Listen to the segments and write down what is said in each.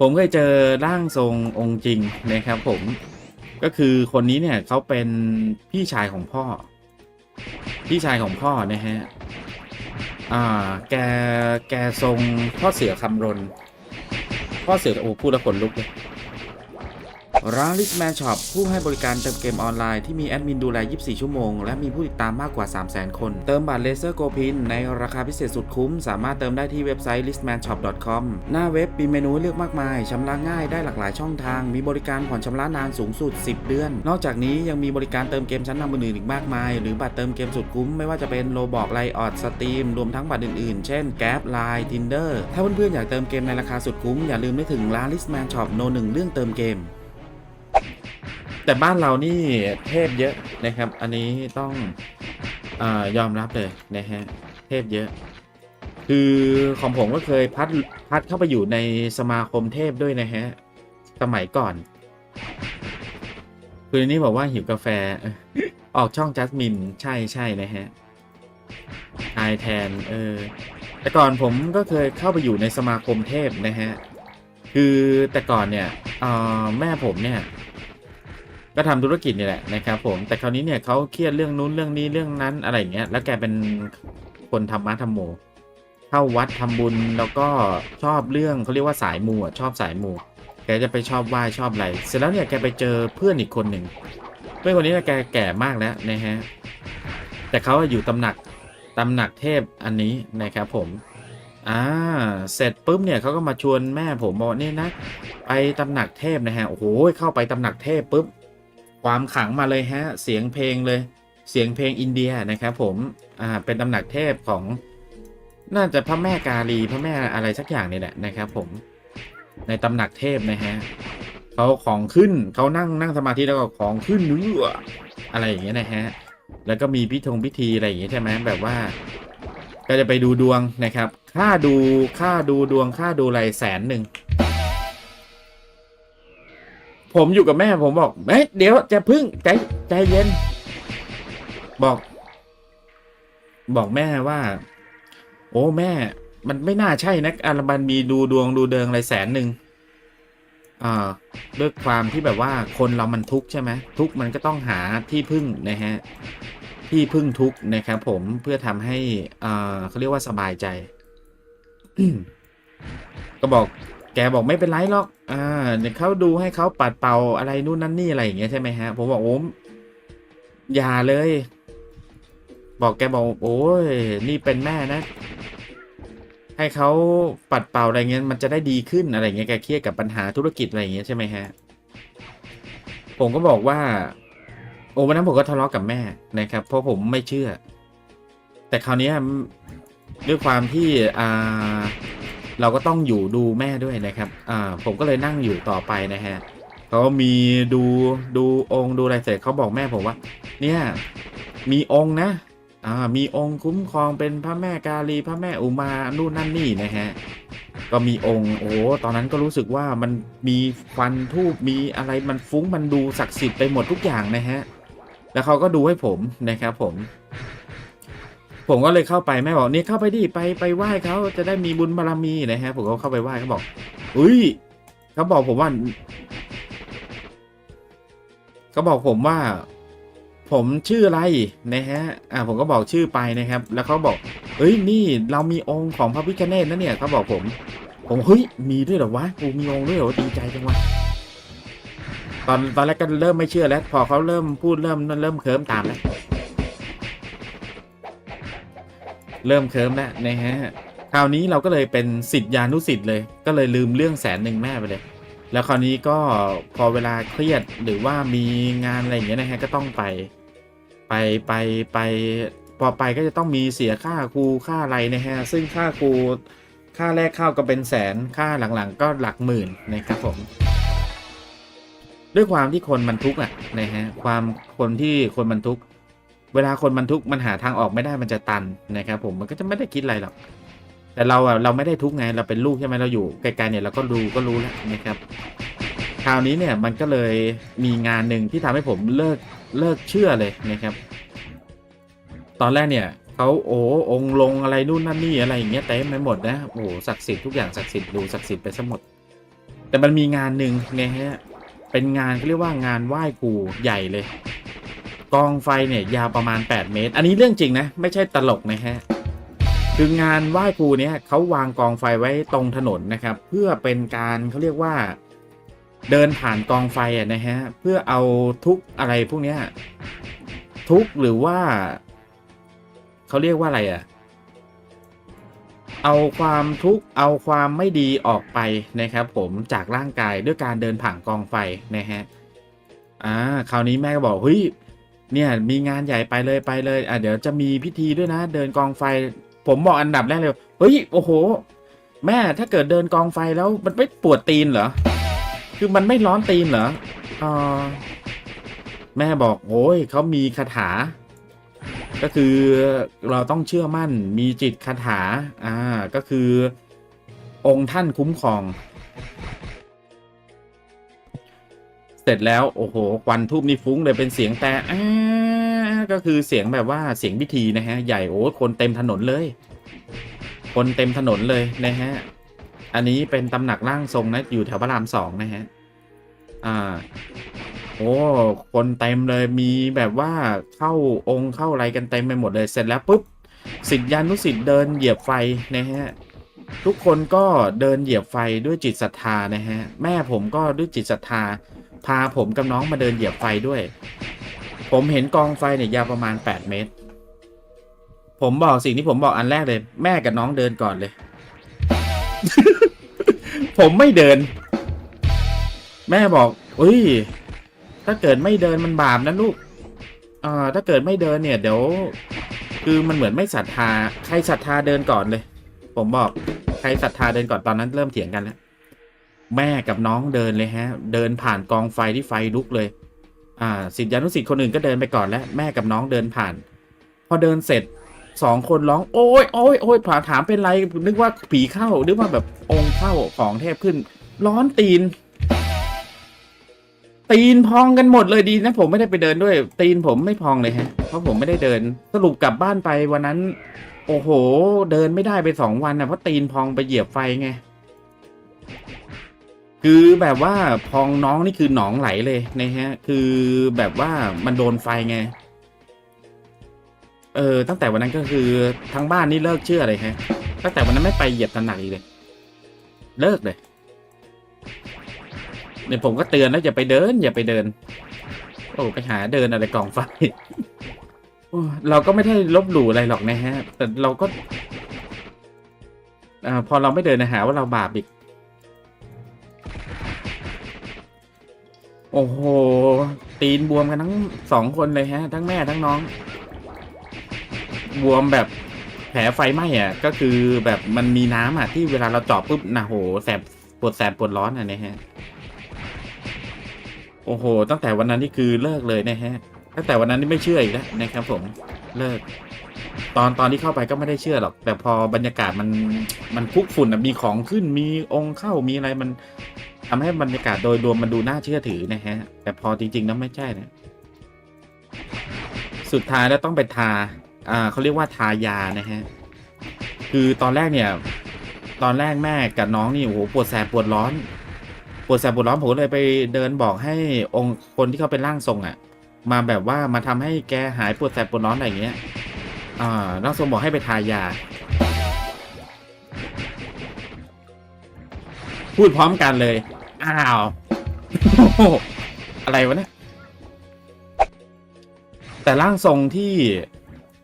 ผมเคยเจอร่างทรงองค์จริงนะครับผมก็คือคนนี้เนี่ยเขาเป็นพี่ชายของพ่อ พี่ชายของพ่อนะฮะอ่าแกแกทรงพ่อเสือคำรนพ่อเสือโอ้พูดแล้วขนลุกเลย ร้าน Listman Shop ผู้ให้บริการเติมเกมออนไลน์ที่มีแอดมินดูแล 24 ชั่วโมง และมีผู้ติดตามมากกว่า 300,000 คน เติมบัตรเลเซอร์โกพินในราคาพิเศษสุดคุ้ม สามารถเติมได้ที่เว็บไซต์ listmanshop.com หน้าเว็บมีเมนูเลือกมากมายชำระง่ายได้หลากหลายช่องทาง มีบริการผ่อนชำระนานสูงสุด 10 เดือน นอกจากนี้ยังมีบริการเติมเกมชั้นนำอื่นๆอีกมากมาย หรือบัตรเติมเกมสุดคุ้มไม่ว่าจะเป็นโลบอกไลออดสตรีมรวมทั้งบัตรอื่นๆ เช่น g a p Line Tinder ถ้าเพื่อนๆอยากเติมเกมในราคาสุดคุ้มอย่าลืมนึกถึงร้าน Listman Shop โนหนึ่งเรื่องเติมเกม แต่บ้านเรานี่เทพเยอะนะครับ อันนี้ต้องอยอมรับเลยนะฮะเทพเยอะ คือของผมก็เคยพัดพัดเข้าไปอยู่ในสมาคมเทพด้วยนะฮะสมัยก่อน คืนนี้บอกว่าหิวกาแฟ ออกช่องจัสมินใช่ใช่นะฮะทายแทนเออแต่ก่อนผมก็เคยเข้าไปอยู่ในสมาคมเทพนะฮะคือแต่ก่อนเนี่ยออแม่ผมเนี่ย ก็ทำธุรกิจนี่แหละนะครับ ผมแต่คราวนี้เนี่ยเขาเครียดเรื่องนู้นเรื่องนี้เรื่องนั้นอะไรอย่างเงี้ยแล้วแกเป็นคนธรรมะธรรมโม เข้าวัดทำบุญแล้วก็ชอบเรื่องเขาเรียกว่าสายมูอะชอบสายมูแกจะไปชอบไหว้ชอบอะไรเสร็จแล้วเนี่ยแกไปเจอเพื่อนอีกคนหนึ่งเพื่อนคนนี้นี่ยแกแก่มากแล้วนะฮะแต่เขาอยู่ตำหนักตำหนักเทพอันนี้นะครับผมอ่าเสร็จปุ๊บเนี่ยเขาก็มาชวนแม่ผมบอกเนี่ยนะไปตำหนักเทพนะฮะโอ้โหเข้าไปตำหนักเทพปุ๊บ ความขลังมาเลยฮะ เสียงเพลงเลย เสียงเพลงอินเดียนะครับผม อ่า เป็นตำหนักเทพของ น่าจะพระแม่กาลีพระแม่อะไรสักอย่างนี่แหละนะครับ ผม ในตำหนักเทพนะฮะเขาของขึ้นเขานั่งนั่งสมาธิแล้วก็ของขึ้นเนื้ออะไรอย่างเงี้ยนะฮะ แล้วก็มีพิธงพิธีอะไรอย่างเงี้ยใช่ไหมแบบว่า ก็จะไปดูดวงนะครับ ค่าดูค่าดูดวงค่าดูอะไรแสนหนึ่ง ผมอยู่กับแม่ผมบอกเอ้ยเดี๋ยวจะพึ่งใจใจเย็น บอก บอกแม่ว่า โอ้แม่ มันไม่น่าใช่นะอารบันมีดูดวงดูเดิงอะไรแสนหนึ่งอ่าด้วยความที่แบบว่าคนเรามันทุกข์ใช่ไหมทุกข์มันก็ต้องหาที่พึ่งนะฮะที่พึ่งทุกข์นะครับผมเพื่อทำให้อ่าเขาเรียกว่าสบายใจก็บอก แกบอกไม่เป็นไรหรอก อ่า เดี๋ยวเขาดูให้เขาปัดเป่าอะไรนู่นนั่นนี่อะไรอย่างเงี้ยใช่ไหมฮะ ผมบอกโอ้มอย่าเลย บอกแกบอกโอ้ยนี่เป็นแม่นะ ให้เขาปัดเป่าอะไรเงี้ยมันจะได้ดีขึ้นอะไรเงี้ยแกเครียดกับปัญหาธุรกิจอะไรเงี้ยใช่ไหมฮะ ผมก็บอกว่า โอ้วันนั้นผมก็ทะเลาะกับแม่นะครับ เพราะผมไม่เชื่อ แต่คราวนี้ด้วยความที่อ่า เราก็ต้องอยู่ดูแม่ด้วยนะครับ อ่า ผมก็เลยนั่งอยู่ต่อไปนะฮะเขามีดูดูองค์ดูอะไรเสร็จเขาบอกแม่ผมว่า เนี่ย มีองค์นะ อ่า มีองค์คุ้มครองเป็นพระแม่กาลีพระแม่อุมา นู่นนั่นนี่นะฮะ ก็มีองค์ โอ้ตอนนั้นก็รู้สึกว่ามันมีควันทูบมีอะไรมันฟุ้งมันดูศักดิ์สิทธิ์ไปหมดทุกอย่างนะฮะ แล้วเขาก็ดูให้ผมนะครับผม ผมก็เลยเข้าไปแม่บอกนี่เข้าไปดิไปไปไหว้เขาจะได้มีบุญบารมีนะฮะผมก็เข้าไปไหว้เขาบอกอุ้ยเขาบอกผมว่าเขาบอกผมว่า ผมชื่ออะไรนะฮะ อ่าผมก็บอกชื่อไปนะครับ แล้วเขาบอก เอ้ยนี่เรามีองค์ของพระพิฆเนศนะเนี่ยเขาบอกผม ผมเฮ้ยมีด้วยเหรอวะกูมีองค์ด้วยเหรอดีใจจังวะตอนตอนแรกก็เริ่มไม่เชื่อแล้ว พอเขาเริ่มพูดเริ่มเริ่มเคิมตามแล้ว เริ่มเคิมแล้วนะฮะคราวนี้เราก็เลยเป็นสิทธิานุสิทธิ์เลย ก็เลยลืมเรื่องแสนหนึ่งแม่ไปเลย แล้วคราวนี้ก็พอเวลาเครียดหรือว่ามีงานอะไรอย่างเงี้ยนะฮะก็ต้องไป ไปไปไปพอไปก็จะต้องมีเสียค่าครูค่าอะไรนะฮะซึ่งค่าครูค่าแรกเข้าก็เป็นแสนค่าหลังๆ ก็หลักหมื่นนะครับผม ด้วยความที่คนมันทุกข์อะนะฮะความคนที่คนมันทุกข์ เวลาคนมันทุกข์มันหาทางออกไม่ได้มันจะตันนะครับผมมันก็จะไม่ได้คิดอะไรหรอกแต่เราอะเราไม่ได้ทุกข์ไงเราเป็นลูกใช่ไหมเราอยู่ไกลๆเนี่ยเราก็รู้ก็รู้แล้วนะครับ คราวนี้เนี่ยมันก็เลยมีงานหนึ่งที่ทำให้ผมเลิกเลิกเชื่อเลยนะครับ ตอนแรกเนี่ยเขาโอ้องลงอะไรนู่นนั่นนี่อะไรอย่างเงี้ยเต็มไปหมดนะโอ้ศักดิ์สิทธิ์ทุกอย่างศักดิ์สิทธิ์ดูศักดิ์สิทธิ์ไปซะหมด แต่มันมีงานหนึ่งนี่ยฮะเป็นงานเขาเรียกว่างานไหว้ครูใหญ่เลย กองไฟเนี่ยยาวประมาณ 8 เมตร อันนี้เรื่องจริงนะ ไม่ใช่ตลกนะฮะคืองานไหว้ครูเนี่ยเขาวางกองไฟไว้ตรงถนนนะครับ เพื่อเป็นการเขาเรียกว่าเดินผ่านกองไฟนะฮะเพื่อเอาทุกอะไรพวกเนี้ยทุกหรือว่าเขาเรียกว่าอะไรอะเอาความทุกข์เอาความไม่ดีออกไปนะครับ ผมจากร่างกายด้วยการเดินผ่านกองไฟนะฮะอ่าคราวนี้แม่ก็บอกเฮ้ย เนี่ยมีงานใหญ่ไปเลยไปเลยอะเดี๋ยวจะมีพิธีด้วยนะ เดินกองไฟ ผมบอกอันดับแรกเลยเฮ้ยโอ้โห แม่ถ้าเกิดเดินกองไฟแล้วมันไม่ปวดตีนเหรอคือมันไม่ร้อนตีนเหรออ่าแม่บอกโอ้ยเขามีคาถา ก็คือเราต้องเชื่อมั่นมีจิตคาถาอ่าก็คือ องค์ท่านคุ้มครอง เสร็จแล้วโอ้โหควันทูบนี่ฟุ้งเลยเป็นเสียงแต่ก็คือเสียงแบบว่าเสียงพิธีนะฮะ ใหญ่โอ้คนเต็มถนนเลย คนเต็มถนนเลยนะฮะ อันนี้เป็นตำหนักร่างทรงนะอยู่แถวพระรามสองนะฮะ อ่า โอ้คนเต็มเลยมีแบบว่าเข้าองค์เข้าอะไรกันเต็มไปหมดเลยเสร็จแล้วปุ๊บสิทธิยานุสิทธิ์เดินเหยียบไฟนะฮะทุกคนก็เดินเหยียบไฟด้วยจิตศรัทธานะฮะ แม่ผมก็ด้วยจิตศรัทธา พาผมกับน้องมาเดินเหยียบไฟด้วย ผมเห็นกองไฟเนี่ยยาวประมาณ 8 เมตร ผมบอกสิ่งที่ผมบอกอันแรกเลย แม่กับน้องเดินก่อนเลย ผมไม่เดิน แม่บอกเฮ้ย ถ้าเกิดไม่เดินมันบาปนะลูกอ่อถ้าเกิดไม่เดินเนี่ยเดี๋ยวคือมันเหมือนไม่ศรัทธา ใครศรัทธาเดินก่อนเลย ผมบอก ใครศรัทธาเดินก่อนตอนนั้นเริ่มเถียงกันแล้ว แม่กับน้องเดินเลยฮะ เดินผ่านกองไฟที่ไฟลุกเลย อ่าสิทธิานุสิทธิ์คนอื่นก็เดินไปก่อนแล้วแม่กับน้องเดินผ่าน พอเดินเสร็จสองคนร้องโอ้ยโอ้ยโอ้ยผ่าถามเป็นไรนึกว่าผีเข้านึกว่าแบบองค์เข้าของเทพขึ้น ร้อนตีน ตีนพองกันหมดเลยดีนะผมไม่ได้ไปเดินด้วย ตีนผมไม่พองเลยฮะ เพราะผมไม่ได้เดิน สรุปกลับบ้านไปวันนั้น โอ้โห เดินไม่ได้ไปสองวันนะเพราะตีนพองไปเหยียบไฟไง คือแบบว่าพองน้องนี่คือหนองไหลเลยนะฮะ คือแบบว่ามันโดนไฟไง เออ ตั้งแต่วันนั้นก็คือทั้งบ้านนี่เลิกเชื่อเลยฮะ ตั้งแต่วันนั้นไม่ไปเหยียบตำหนักอีกเลย เลิกเลยเนี่ยผมก็เตือนแล้วอย่าไปเดิน อย่าไปเดิน โอ้ไปหาเดินอะไรกองไฟเราก็ไม่ได้ลบหลู่อะไรหรอกนะฮะ แต่เราก็อาพอเราไม่เดินนะหาว่าเราบาปอีก โอ้โห ตีนบวมกันทั้งสองคนเลยฮะ ทั้งแม่ทั้งน้อง บวมแบบแผลไฟไหม้อะ ก็คือแบบมันมีน้ำอะ ที่เวลาเราเจาะปุ๊บนะโห แสบปวดแสบปวดร้อนอะนะฮะ โอ้โห ตั้งแต่วันนั้นนี่คือเลิกเลยนะฮะ ตั้งแต่วันนั้นนี่ไม่เชื่ออีกแล้วนะครับผม เลิก ตอนตอนที่เข้าไปก็ไม่ได้เชื่อหรอก แต่พอบรรยากาศมันมันคุกฝุ่นอะมีของขึ้น มีองค์เข้า มีอะไรมัน ทำให้บรรยากาศโดยรวมมันดูน่าเชื่อถือนะฮะ แต่พอจริงๆแล้วไม่ใช่นะ สุดท้ายแล้วต้องไปทา อ่าเขาเรียกว่าทายานะฮะ คือตอนแรกเนี่ย ตอนแรกแม่กับน้องนี่โอ้โหปวดแสบปวดร้อน ปวดแสบปวดร้อนผมเลยไปเดินบอกให้องค์คนที่เขาเป็นร่างทรงอะ มาแบบว่ามาทำให้แกหายปวดแสบปวดร้อนอะไรอย่างเงี้ย อ่าร่างทรงบอกให้ไปทายาพูดพร้อมกันเลย อ้าว อะไรวะเนี่ย แต่ร่างทรงที่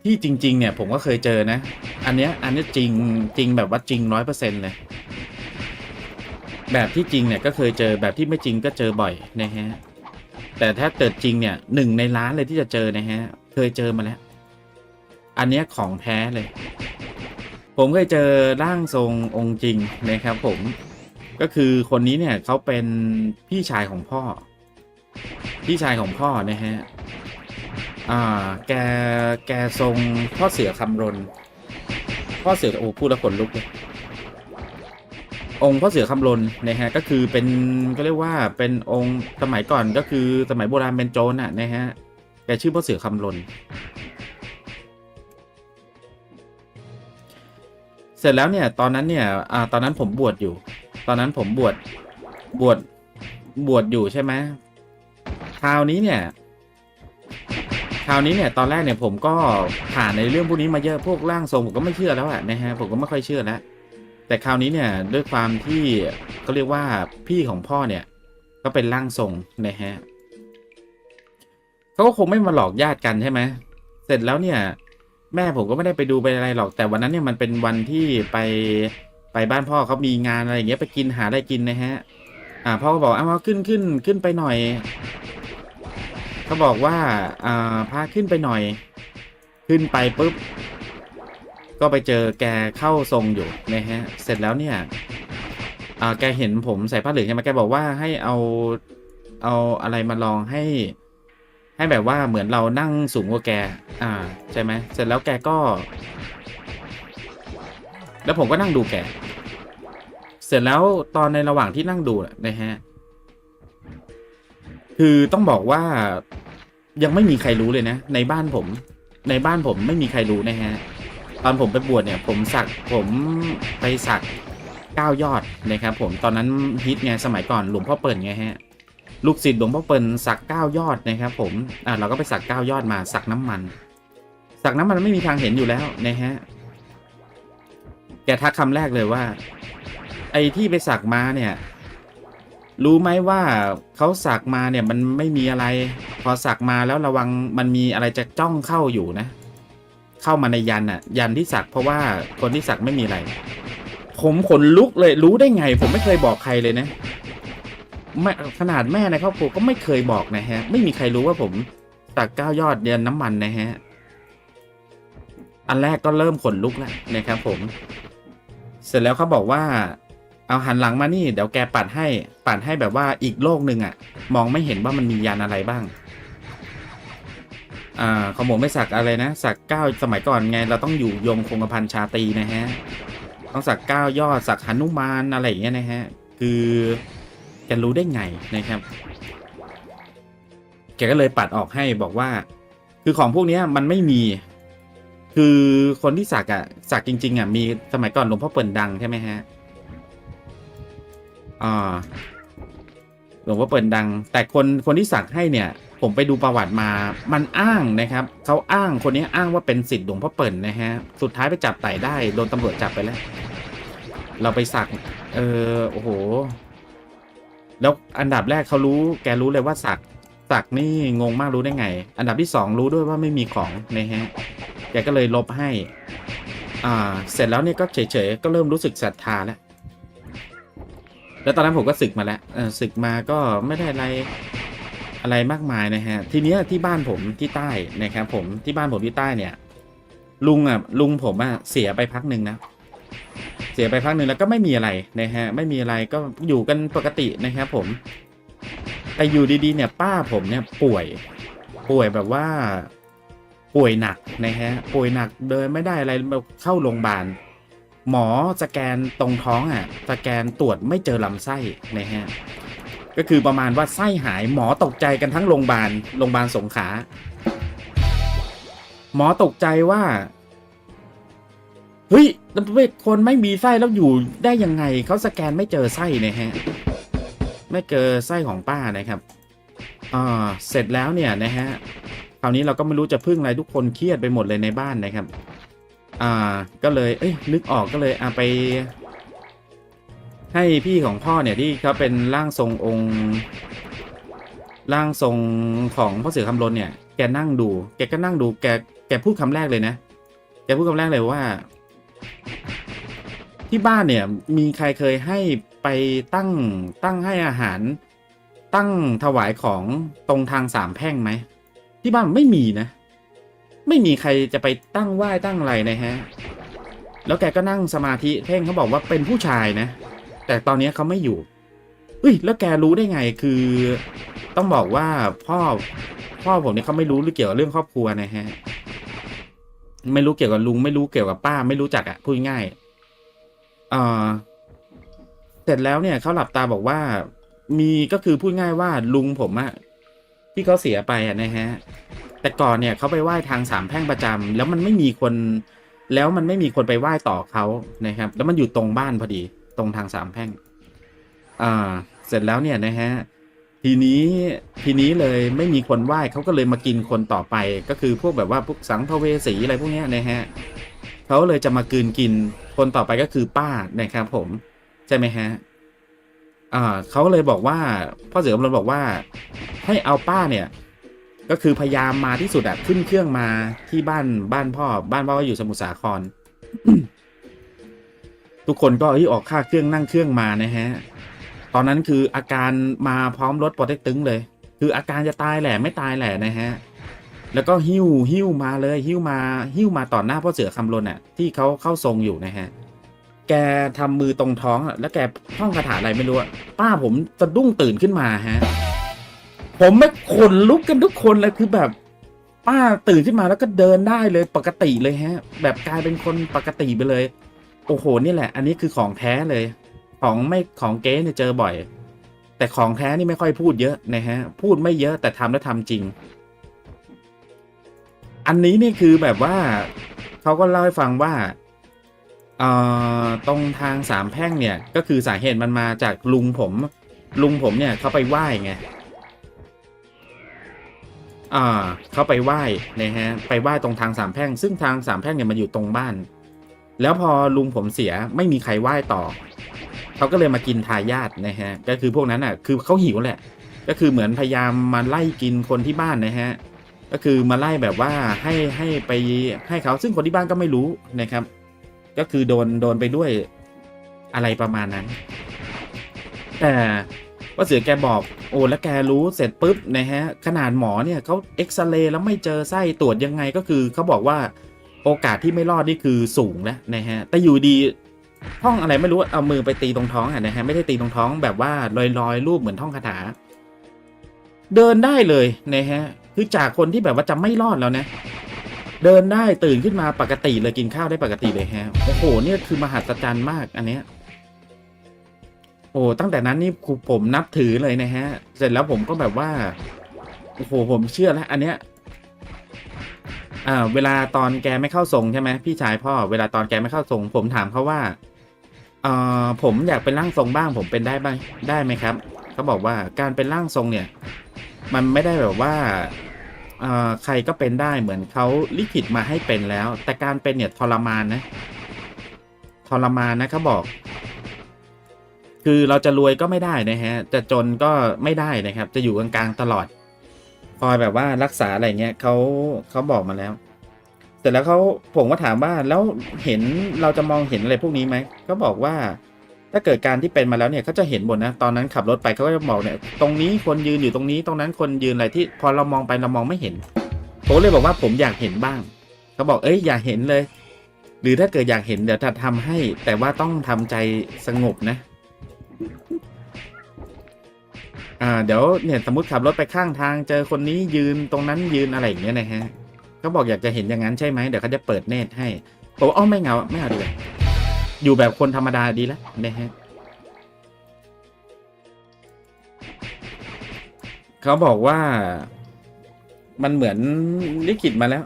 ที่จริง ๆ เนี่ย ผมก็เคยเจอนะ อันเนี้ย อันนี้จริงจริงแบบว่าจริงร้อยเปอร์เซ็นต์เลย แบบที่จริงเนี่ยก็เคยเจอแบบที่ไม่จริงก็เจอบ่อยนะฮะ แต่ถ้าเกิดจริงเนี่ยหนึ่งในล้านเลยที่จะเจอนะฮะ เคยเจอมาแล้ว อันเนี้ยของแท้เลย ผมเคยเจอร่างทรงองค์จริงนะครับผม ก็คือคนนี้เนี่ยเขาเป็นพี่ชายของพ่อ พี่ชายของพ่อนะฮะอ่าแกแกทรงพ่อเสือคำรนพ่อเสือโอ้พูดแล้วขนลุกเลยองค์พ่อเสือคำรนนะฮะก็คือเป็นก็เรียกว่าเป็นองค์สมัยก่อนก็คือสมัยโบราณเป็นโจรน่ะนะฮะแกชื่อพ่อเสือคำรนเสร็จแล้วเนี่ยตอนนั้นเนี่ยอ่าตอนนั้นผมบวชอยู่ ตอนนั้นผมบวชบวชบวชอยู่ใช่ไหมคราวนี้เนี่ยคราวนี้เนี่ยตอนแรกเนี่ยผมก็ผ่านในเรื่องพวกนี้มาเยอะพวกร่างทรงผมก็ไม่เชื่อแล้วอะนะฮะผมก็ไม่ค่อยเชื่อแล้วแต่คราวนี้เนี่ยด้วยความที่เขาเรียกว่าพี่ของพ่อเนี่ย ก็เป็นร่างทรงนะฮะเขาก็คงไม่มาหลอกญาติกันใช่ไหมเสร็จแล้วเนี่ย แม่ผมก็ไม่ได้ไปดูไปอะไรหรอกแต่วันนั้นเนี่ยมันเป็นวันที่ไป ไปบ้านพ่อเขามีงานอะไรอย่างเงี้ยไปกินหาอะไรกินนะฮะ อ่าพ่อก็บอกเอามาขึ้นขึ้นขึ้นไปหน่อยเขาบอกว่าอ่าพาขึ้นไปหน่อย ขึ้นไปปุ๊บก็ไปเจอแกเข้าทรงอยู่นะฮะ เสร็จแล้วเนี่ยอ่าแกเห็นผมใส่ผ้าเหลืองใช่ไหมแกบอกว่าให้เอาเอาอะไรมาลองให้ ให้แบบว่าเหมือนเรานั่งสูงกว่าแก อ่า ใช่ไหมเสร็จแล้วแกก็ แล้วผมก็นั่งดูแก เสร็จแล้วตอนในระหว่างที่นั่งดูน่ะฮะ คือต้องบอกว่ายังไม่มีใครรู้เลยนะ ในบ้านผม ในบ้านผมไม่มีใครรู้นะฮะ ตอนผมไปบวชเนี่ย ผมสักผมไปสักเก้ายอดนะครับผมตอนนั้นฮิตไงสมัยก่อนหลวงพ่อเปิ่นไงฮะลูกศิษย์หลวงพ่อเปิ่นสักเก้ายอดนะครับผมอ่าเราก็ไปสักเก้ายอดมาสักน้ำมัน สักน้ำมันไม่มีทางเห็นอยู่แล้วนะฮะ แกทักคำแรกเลยว่า ไอ้ที่ไปสักมาเนี่ย รู้ไหมว่าเขาสักมาเนี่ยมันไม่มีอะไร พอสักมาแล้วระวังมันมีอะไรจะจ้องเข้าอยู่นะ เข้ามาในยันอะยันที่สักเพราะว่าคนที่สักไม่มีอะไร ผมขนลุกเลยรู้ได้ไง ผมไม่เคยบอกใครเลยนะไม่ขนาดแม่ในครอบครัวก็ไม่เคยบอกนะฮะ ไม่มีใครรู้ว่าผมสักเก้ายอดเดือนน้ำมันนะฮะ อันแรกก็เริ่มขนลุกแล้วนะครับผม เสร็จแล้วเขาบอกว่า เอาหันหลังมานี่เดี๋ยวแกปัดให้ปัดให้แบบว่าอีกโลกหนึ่งอะมองไม่เห็นว่ามันมียันอะไรบ้างอ่าเขาบอกไม่สักอะไรนะ สักเก้าสมัยก่อนไง เราต้องอยู่ยงคงกระพันชาตีนะฮะ ต้องสักเก้ายอดสักหนุมานอะไรอย่างเงี้ยนะฮะ คือแกรู้ได้ไงนะครับ แกก็เลยปัดออกให้บอกว่า คือของพวกนี้มันไม่มี คือคนที่สักอะสักจริง ๆอะมีสมัยก่อนหลวงพ่อเปิ่นดังใช่ไหมฮะอ่าหลวงพ่อเปิ่นดัง แต่คนคนที่สักให้เนี่ย ผมไปดูประวัติมา มันอ้างนะครับเขาอ้างคนนี้อ้างว่าเป็นสิทธิ์หลวงพ่อเปิ่นนะฮะ สุดท้ายไปจับไต่ได้โดนตำรวจจับไปแล้ว เราไปสัก เออโอ้โห แล้วอันดับแรกเขารู้ แกรู้เลยว่าสักสักนี่งงมากรู้ได้ไง อันดับที่สองรู้ด้วยว่าไม่มีของนะฮะ กก็เลยลบให้ อ่า เสร็จแล้วเนี่ยก็เฉยๆ ก็เริ่มรู้สึกศรัทธาแล้ว แล้วตอนนั้นผมก็ศึกมาแล้วศึกมาก็ไม่ได้อะไรอะไรมากมายนะฮะ ทีเนี้ยที่บ้านผมที่ใต้นะครับผมที่บ้านผมที่ใต้เนี่ย ลุงอะลุงผมอะเสียไปพักหนึ่งนะเสียไปพักหนึ่งแล้วก็ไม่มีอะไรนะฮะไม่มีอะไรก็อยู่กันปกตินะครับผมแต่อยู่ดีๆเนี่ย ป้าผมเนี่ยป่วย ป่วยแบบว่า ป่วยหนักนะฮะป่วยหนักเดินไม่ได้อะไรเข้าโรงพยาบาลหมอสแกนตรงท้องอะสแกนตรวจไม่เจอลำไส้นะฮะก็คือประมาณว่าไส้หายหมอตกใจกันทั้งโรงพยาบาลโรงพยาบาลสงขลาหมอตกใจว่าเฮ้ยแล้วคนไม่มีไส้แล้วอยู่ได้ยังไงเขาสแกนไม่เจอไส้นี่ยฮะไม่เจอไส้ของป้านะครับอ่าเสร็จแล้วเนี่ยนะฮะ ราวนี้เราก็ไม่รู้จะพึ่งอะไรทุกคนเครียดไปหมดเลยในบ้านนะครับ อ่าก็เลยเอ้ยนึกออกก็เลยเอาไป ให้พี่ของพ่อเนี่ยที่เขาเป็นร่างทรงองค์ร่างทรงของพ่อเสือคำรนเนี่ยแกนั่งดู แกก็นั่งดูแกแกพูดคำแรกเลยนะแกพูดคำแรกเลยว่า ที่บ้านเนี่ย มีใครเคยให้ไปตั้งตั้งให้อาหาร ตั้งถวายของตรงทางสามแพร่งไหม ที่บ้านไม่มีนะ ไม่มีใครจะไปตั้งไหว้ตั้งอะไรนะฮะ แล้วแกก็นั่งสมาธิเพ่งเขาบอกว่าเป็นผู้ชายนะ แต่ตอนนี้เขาไม่อยู่เฮ้ยแล้วแกรู้ได้ไงคือ ต้องบอกว่าพ่อพ่อผมเนี่ยเขาไม่รู้เรื่อเกี่ยวกับเรื่องครอบครัวนะฮะ ไม่รู้เกี่ยวกับลุง ไม่รู้เกี่ยวกับป้า ไม่รู้จักอะพูดง่ายเออเสร็จแล้วเนี่ยเขาหลับตาบอกว่า มีก็คือพูดง่ายว่าลุงผมอะ ที่เขาเสียไปอะนะฮะแต่ก่อนเนี่ยเขาไปไหว้ทางสามแพ่งประจำแล้วมันไม่มีคน แล้วมันไม่มีคนไปไหว้ต่อเขานะครับ แล้วมันอยู่ตรงบ้านพอดี ตรงทางสามแพ่ง อ่า เสร็จแล้วเนี่ยนะฮะทีนี้ทีนี้เลยไม่มีคนไหว้เขาก็เลยมากินคนต่อไปก็คือพวกแบบว่าพวกสังภเวสีอะไรพวกนี้นะฮะเขาเลยจะมากืนกินคนต่อไปก็คือป้านะครับผม ใช่ไหมฮะ อ่าเขาเลยบอกว่าพ่อเสือกำลังบอกว่า ให้เอาป้าเนี่ย ก็คือพยายามมาที่สุดอะขึ้นเครื่องมาที่บ้านบ้านพ่อ บ้านพ่อก็อยู่สมุทรสาคร ทุกคนก็เอ้ยออกค่าเครื่องนั่งเครื่องมานะฮะ ตอนนั้นคืออาการมาพร้อมรถปอเต็กตึงเลย คืออาการจะตายแหละไม่ตายแหละนะฮะแล้วก็หิ้วหิ้วมาเลยหิ้วมาหิ้วมาต่อหน้าพ่อเสือคำรณอะ ที่เขาเข้าทรงอยู่นะฮะ แกทำมือตรงท้องอะแล้วแกท่องคาถาอะไรไม่รู้อะป้าผมสะดุ้งตื่นขึ้นมาฮะ ผมไม่ขนลุกกันทุกคนเลยคือแบบ ป้าตื่นขึ้นมาแล้วก็เดินได้เลยปกติเลยฮะ แบบกลายเป็นคนปกติไปเลย โอ้โหนี่แหละ อันนี้คือของแท้เลย ของไม่ของเก๊เนี่ยเจอบ่อย แต่ของแท้นี่ไม่ค่อยพูดเยอะนะฮะ พูดไม่เยอะแต่ทำแล้วทำจริง อันนี้นี่คือแบบว่าเขาก็เล่าให้ฟังว่า ตรงทางสามแพร่งเนี่ยก็คือสาเหตุมันมาจากลุงผม ลุงผมเนี่ยเขาไปไหว้ไงอ่าเขาไปไหว้นะฮะไปไหว้ตรงทางสามแพร่ง ซึ่งทางสามแพร่งเนี่ยมันอยู่ตรงบ้าน แล้วพอลุงผมเสียไม่มีใครไหว้ต่อเขาก็เลยมากินทายาทนะฮะก็คือพวกนั้นอะคือเขาหิวแหละ ก็คือเหมือนพยายามมาไล่กินคนที่บ้านนะฮะก็คือมาไล่แบบว่าให้ให้ไปให้เขาซึ่งคนที่บ้านก็ไม่รู้นะครับ ก็คือโดนโดนไปด้วยอะไรประมาณนั้น แต่ว่าเสือแกบอกโอ้แล้วแกรู้เสร็จปุ๊บนะฮะขนาดหมอเนี่ยเขาเอ็กซเรย์แล้วไม่เจอไส้ตรวจยังไงก็คือเขาบอกว่าโอกาสที่ไม่รอดนี่คือสูงแล้วนะฮะแต่อยู่ดีท่องอะไรไม่รู้เอามือไปตีตรงท้องอะนะฮะไม่ได้ตีตรงท้องแบบว่าลอยๆรูปเหมือนท่องคาถา เดินได้เลยนะฮะคือจากคนที่แบบว่าจะไม่รอดแล้วนะ เดินได้ตื่นขึ้นมาปกติเลยกินข้าวได้ปกติเลยฮะโอ้โหเนี่ยคือมหัศจรรย์มากอันเนี้ยโอ้ตั้งแต่นั้นนี่ครูผมนับถือเลยนะฮะ เสร็จแล้วผมก็แบบว่าโอ้โหผมเชื่อแล้วอันเนี้ยอ่าเวลาตอนแกไม่เข้าทรงใช่ไหมพี่ชายพ่อเวลาตอนแกไม่เข้าทรง ผมถามเขาว่าเอ่อผมอยากเป็นร่างทรงบ้าง ผมเป็นได้บ้างได้ไหมครับเขาบอกว่าการเป็นร่างทรงเนี่ย มันไม่ได้แบบว่า ใครก็เป็นได้เหมือนเขาลิขิตมาให้เป็นแล้ว แต่การเป็นเนี่ยทรมานนะทรมานนะเขาบอก คือเราจะรวยก็ไม่ได้นะฮะ จะจนก็ไม่ได้นะครับ จะอยู่กลางๆตลอดคอยแบบว่ารักษาอะไรเงี้ยเขาเขาบอกมาแล้ว เสร็จแล้วเขาผมก็ถามว่าแล้วเห็นเราจะมองเห็นอะไรพวกนี้ไหมก็บอกว่า ถ้าเกิดการที่เป็นมาแล้วเนี่ยเขาจะเห็นหมดนะ ตอนนั้นขับรถไปเขาก็จะบอกเนี่ย ตรงนี้คนยืนอยู่ตรงนี้ ตรงนั้นคนยืนอะไรที่พอเรามองไปเรามองไม่เห็น ผมเลยบอกว่าผมอยากเห็นบ้างเขาบอกเอ้ยอยากเห็นเลย หรือถ้าเกิดอยากเห็นเดี๋ยวจะทำให้ แต่ว่าต้องทำใจสงบนะอ่าเดี๋ยวเนี่ยสมมติขับรถไปข้างทางเจอคนนี้ยืนตรงนั้นยืนอะไรอย่างเงี้ยนะฮะเขาบอกอยากจะเห็นอย่างนั้นใช่ไหมเดี๋ยวเขาจะเปิดเนตรให้ผมว่าอ้อไม่เงาไม่เอาดีกว่า อยู่แบบคนธรรมดาดีแล้วนะฮะเขาบอกว่ามันเหมือนลิขิตมาแล้ว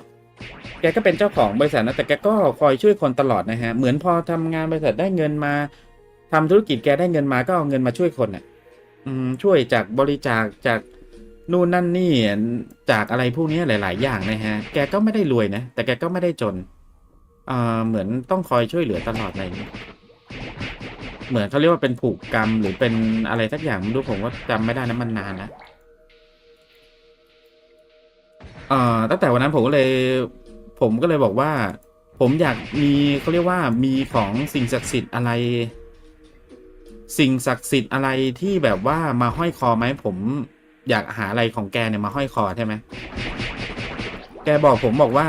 แกก็เป็นเจ้าของบริษัทนะแต่แกก็คอยช่วยคนตลอดนะฮะ เหมือนพอทำงานบริษัทได้เงินมาทำธุรกิจแกได้เงินมาก็เอาเงินมาช่วยคนอะอืมช่วยจากบริจาคจากนู่นนั่นนี่จากอะไรพวกนี้หลาย ๆ อย่างนะฮะ แกก็ไม่ได้รวยนะ แต่แกก็ไม่ได้จน เหมือนต้องคอยช่วยเหลือตลอดอะไรอย่างเงี้ยเหมือนเขาเรียกว่าเป็นผูกกรรมหรือเป็นอะไรสักอย่างไม่รู้ผมก็จำไม่ได้นะมันนานแล้วเอ่อตั้งแต่วันนั้นผมก็เลย ผมก็เลยบอกว่า ผมอยากมีเขาเรียกว่ามีของสิ่งศักดิ์สิทธิ์อะไร สิ่งศักดิ์สิทธิ์อะไรที่แบบว่ามาห้อยคอไหมผมอยากหาอะไรของแกเนี่ยมาห้อยคอใช่ไหมแกบอกผมบอกว่า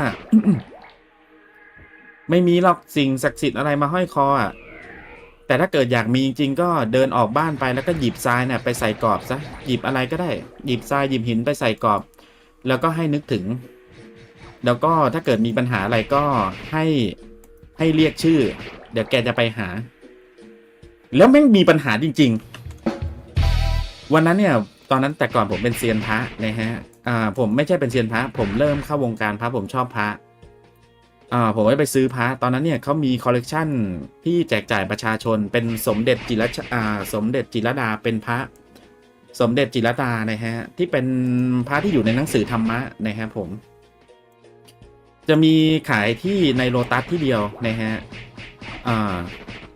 ไม่มีหรอกสิ่งศักดิ์สิทธิ์อะไรมาห้อยคออะแต่ถ้าเกิดอยากมีจริงๆก็เดินออกบ้านไปแล้วก็หยิบทรายเนี่ยไปใส่กรอบซะหยิบอะไรก็ได้ หยิบทรายหยิบหินไปใส่กรอบ แล้วก็ให้นึกถึง แล้วก็ถ้าเกิดมีปัญหาอะไรก็ให้ให้เรียกชื่อ เดี๋ยวแกจะไปหา แล้วแม่งมีปัญหาจริง ๆ วันนั้นเนี่ย ตอนนั้นแต่ก่อนผมเป็นเซียนพระนะฮะอ่าผมไม่ใช่เป็นเซียนพระผมเริ่มเข้าวงการพระผมชอบพระ อ่าผมไปซื้อพระตอนนั้นเนี่ยเขามีคอลเลกชันที่แจกจ่ายประชาชน เป็นสมเด็จจิรอ่าสมเด็จจิรดาเป็นพระ สมเด็จจิรดานะฮะที่เป็นพระที่อยู่ในหนังสือธรรมะนะครับผม จะมีขายที่ในโลตัสที่เดียวนะฮะอ่า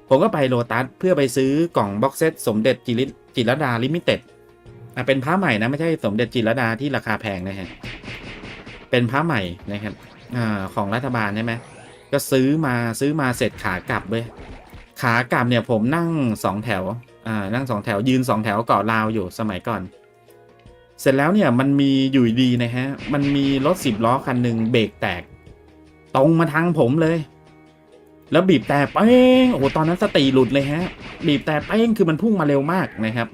ผมก็ไปโลตัสเพื่อไปซื้อกล่องบ็อกเซตสมเด็จจิริจิรดาลิมิเต็ดอะเป็นพระใหม่นะไม่ใช่สมเด็จจิรดาที่ราคาแพงนะฮะเป็นพระใหม่นะครับ อของรัฐบาลใช่ไหมก็ซื้อมาซื้อมาเสร็จขากลับเว้ยขากลับเนี่ยผมนั่งสองแถวอ่านั่งสองแถวยืนสองแถวเกาะราวอยู่สมัยก่อน เสร็จแล้วเนี่ยมันมีอยู่ดีนะฮะ มันมีรถสิบล้อคันหนึ่งเบรกแตก ตรงมาทางผมเลย แล้วบีบแต่เป้งโอ้โหตอนนั้นสติหลุดเลยฮะ บีบแต่เป้งคือมันพุ่งมาเร็วมากนะครับ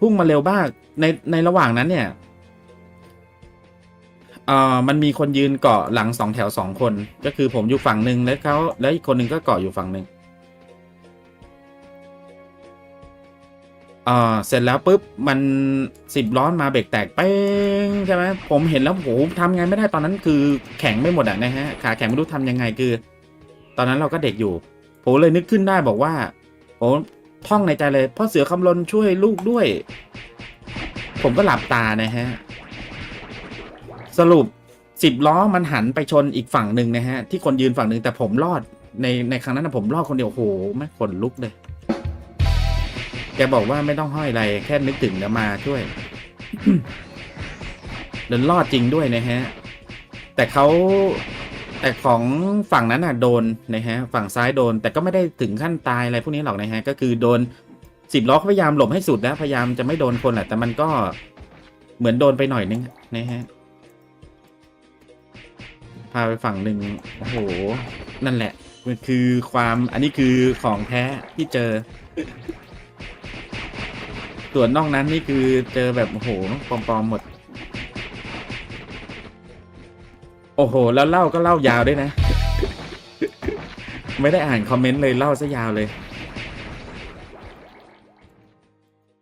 พุ่งมาเร็วมากในในระหว่างนั้นเนี่ย เอ่อมันมีคนยืนเกาะหลังสองแถวสองคน ก็คือผมอยู่ฝั่งหนึ่งแล้วเขาแล้วอีกคนหนึ่งก็เกาะอยู่ฝั่งหนึ่งเอ่อเสร็จแล้วปุ๊บมันสิบล้อมาเบรกแตกเป้งใช่ไหมผมเห็นแล้วโหทำไงไม่ได้ตอนนั้นคือแข็งไม่หมดอะนะฮะขาแข็งไม่รู้ทำยังไงคือ ตอนนั้นเราก็เด็กอยู่ ผมเลยนึกขึ้นได้บอกว่าผมท่องในใจเลยพ่อเสือคำลนช่วยลูกด้วย ผมก็หลับตานะฮะ สรุปสิบล้อมันหันไปชนอีกฝั่งหนึ่งนะฮะ ที่คนยืนฝั่งหนึ่งแต่ผมรอดในในครั้งนั้นนะผมรอดคนเดียวโหแม่งขนลุกเลย แกบอกว่าไม่ต้องห้อยอะไร แค่นึกถึงแล้วมาช่วยเดินรอดจริงด้วยนะฮะ แต่เขาแต่ของฝั่งนั้นน่ะโดนนะฮะ ฝั่งซ้ายโดน แต่ก็ไม่ได้ถึงขั้นตายอะไรพวกนี้หรอกนะฮะ ก็คือโดนสิบล้อพยายามหลบให้สุดนะพยายามจะไม่โดนคนแหละแต่มันก็เหมือนโดนไปหน่อยนึงนะฮะ พาไปฝั่งหนึ่งโอ้โห นั่นแหละ มันคือความอันนี้คือของแท้ที่เจอ ส่วนนอกนั้นนี่คือเจอแบบโอ้โหปลอมๆหมด โอ้โห แล้วเล่าก็เล่ายาวด้วยนะ ไม่ได้อ่านคอมเมนต์เลยเล่าซะยาวเลย